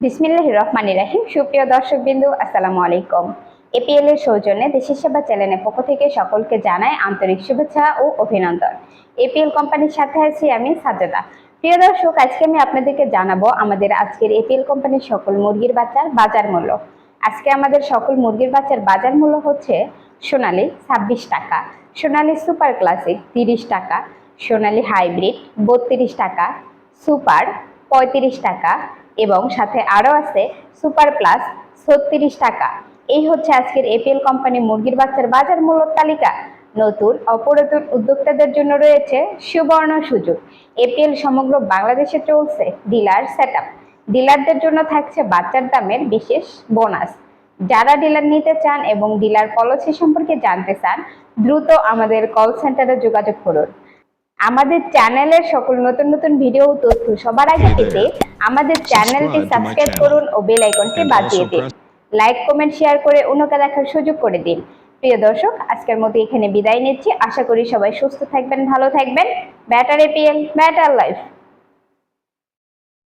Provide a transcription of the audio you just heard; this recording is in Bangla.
বিসমিল্লাহ রহমান রাহিম। সুপ্রিয় দর্শক বিন্দু আসসালামু আলাইকুম। এপিএল এর সৌজন্যে দেশের সেবা চ্যানেলের পক্ষ থেকে সকলকে জানাই আন্তরিক শুভেচ্ছা ও অভিনন্দন। এপিএল কোম্পানির সাথে আছি আমি সাজেদা। প্রিয় দর্শক, আজকে আমি আপনাদেরকে জানাব আমাদের আজকের এপিএল কোম্পানির সকল মুরগির বাচ্চার বাজার মূল্য। আজকে আমাদের সকল মুরগির বাচ্চার বাজার মূল্য হচ্ছে সোনালি ছাব্বিশ টাকা, সোনালি সুপার ক্লাসিক তিরিশ টাকা, সোনালি হাইব্রিড বত্রিশ টাকা, সুপার পঁয়ত্রিশ টাকা এবং সাথে আরও আছে সুপার প্লাস ছত্রিশ টাকা। এই হচ্ছে আজকের এপিএল কোম্পানি মুরগির বাচ্চার বাজার মূল্য তালিকা। নতুন অপরাতন উদ্যোক্তাদের জন্য রয়েছে সুবর্ণ সুযোগ। এপিএল সমগ্র বাংলাদেশে চলছে ডিলার সেট ডিলারদের জন্য থাকছে বাচ্চার দামের বিশেষ বোনাস। যারা ডিলার নিতে চান এবং ডিলার পলিসি সম্পর্কে জানতে চান, দ্রুত আমাদের কল সেন্টারে যোগাযোগ করুন। আমাদের চ্যানেলের সকল নতুন নতুন ভিডিও ও তথ্য সবার আগে পেতে আমাদের চ্যানেলটি সাবস্ক্রাইব করুন ও বেল আইকনটি বাজিয়ে দিন। লাইক কমেন্ট শেয়ার করে অন্যকে দেখার সুযোগ করে দিন। প্রিয় দর্শক আজকের মতো এখানে বিদায় নিচ্ছি। আশা করি সবাই সুস্থ থাকবেন ভালো থাকবেন। Batter APL batter life